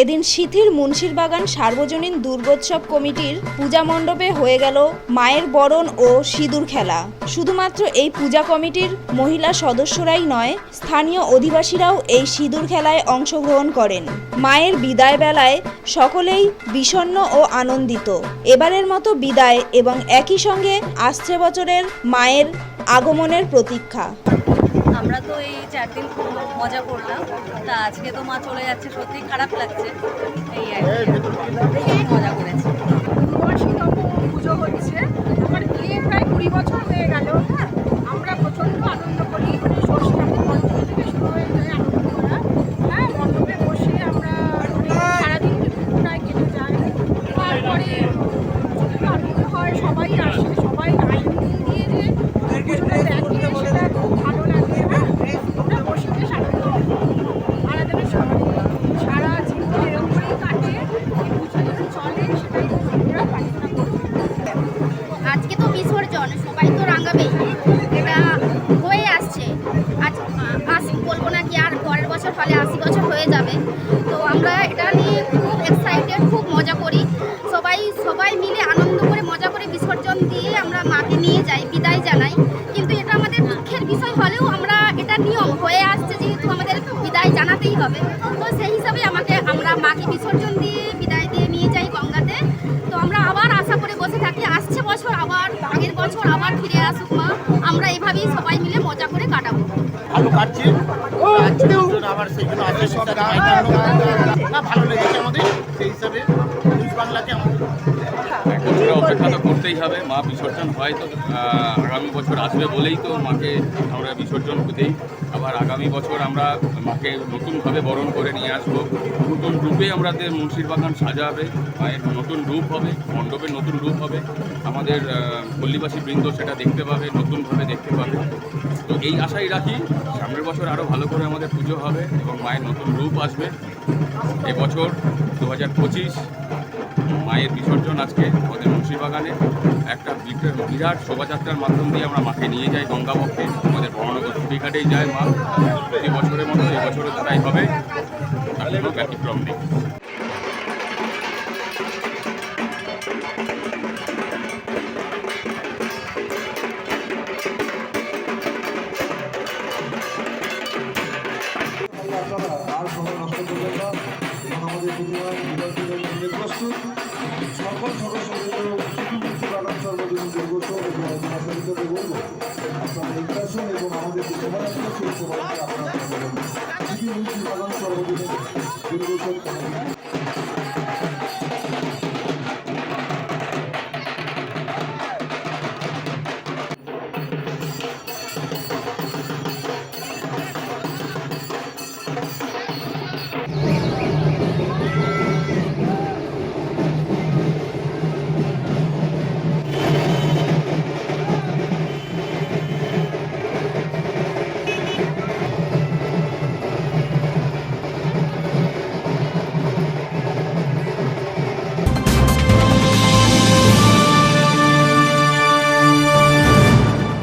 এদিন শিথির মুন্সিরবাগান সার্বজনীন দুর্গোৎসব কমিটির পূজা মণ্ডপে হয়ে গেল মায়ের বরণ ও সিঁদুর খেলা। শুধুমাত্র এই পূজা কমিটির মহিলা সদস্যরাই নয়, স্থানীয় অধিবাসীরাও এই সিঁদুর খেলায় অংশগ্রহণ করেন। মায়ের বিদায় বেলায় সকলেই বিষণ্ণ ও আনন্দিত। এবারের মতো বিদায় এবং একই সঙ্গে আসছে বছরের মায়ের আগমনের প্রতীক্ষা। আমরা তো এই চার দিন খুব মজা করলাম। তা আজকে তো মা চলে যাচ্ছে সত্যি খারাপ লাগছে। এই আর কি। মজা করেছি। পুজো হচ্ছে আমার বিয়ে প্রায় কুড়ি বছর হয়ে গেল হ্যাঁ? হলে আশি বছর হয়ে যাবে। তো আমরা এটা নিয়ে খুব এক্সাইটেড খুব মজা করি। সবাই সবাই মিলে আনন্দ করে, মজা করে বিসর্জন দিয়ে আমরা মাকে নিয়ে যাই, বিদায় জানাই। কিন্তু এটা আমাদের দুঃখের বিষয় হলেও আমরা এটা নিয়ম হয়ে আসছে যেহেতু আমাদের বিদায় জানাতেই হবে। তো সেই হিসাবে আমাকে, আমরা মাকে বিসর্জন দিয়ে বিদায় দিয়ে নিয়ে যাই গঙ্গাতে। তো আমরা আবার আশা করে বসে থাকি, আসছে বছর আবার, আগের বছর আবার ফিরে আসুক মা। আমরা এভাবেই সবাই মিলে মজা করে কাটাবো। ভালো কাটছি। আবার সেই জন্য আছে সব না ভালো লেগেছে আমাদের সেই হিসাবে করতেই হবে। মা বিসর্জন হয় তো আগামী বছর আসবে বলেই তো মাকে আমরা বিসর্জন দেই আবার আগামী বছর আমরা মাকে নতুনভাবে বরণ করে নিয়ে আসব। নতুন রূপে আমাদের মুন্সির বাগান সাজাবে। মায়ের নতুন রূপ হবে, মণ্ডপের নতুন রূপ হবে। আমাদের পল্লীবাসী বৃন্দ সেটা দেখতে পাবে, নতুনভাবে দেখতে পাবে। তো এই আশাই রাখি, সামনের বছর আরও ভালো করে আমাদের পুজো হবে এবং মায়ের নতুন রূপ আসবে। এবছর দু হাজার পঁচিশ মায়ের বিসর্জন আজকে আমাদের মুন্সিবাগানে। একটা বিরাট শোভাযাত্রার মাধ্যম দিয়ে আমরা মাকে নিয়ে যাই গঙ্গাবক্ষে আমাদের বর্ণনগর ছুটিঘাটেই যায় মা। প্রতি বছরের মতো এবছরও তারাই হবে। তার কোনো ব্যতিক্রম নেই। আপনারা আর সময় নষ্ট আমাদের প্রতিমা বিভাগীয় জন্য প্রস্তুত সকল দুর্গোৎসব এবং আমাদের যে সেই শোভাযাত্রা আপনারা দুর্গোৎসব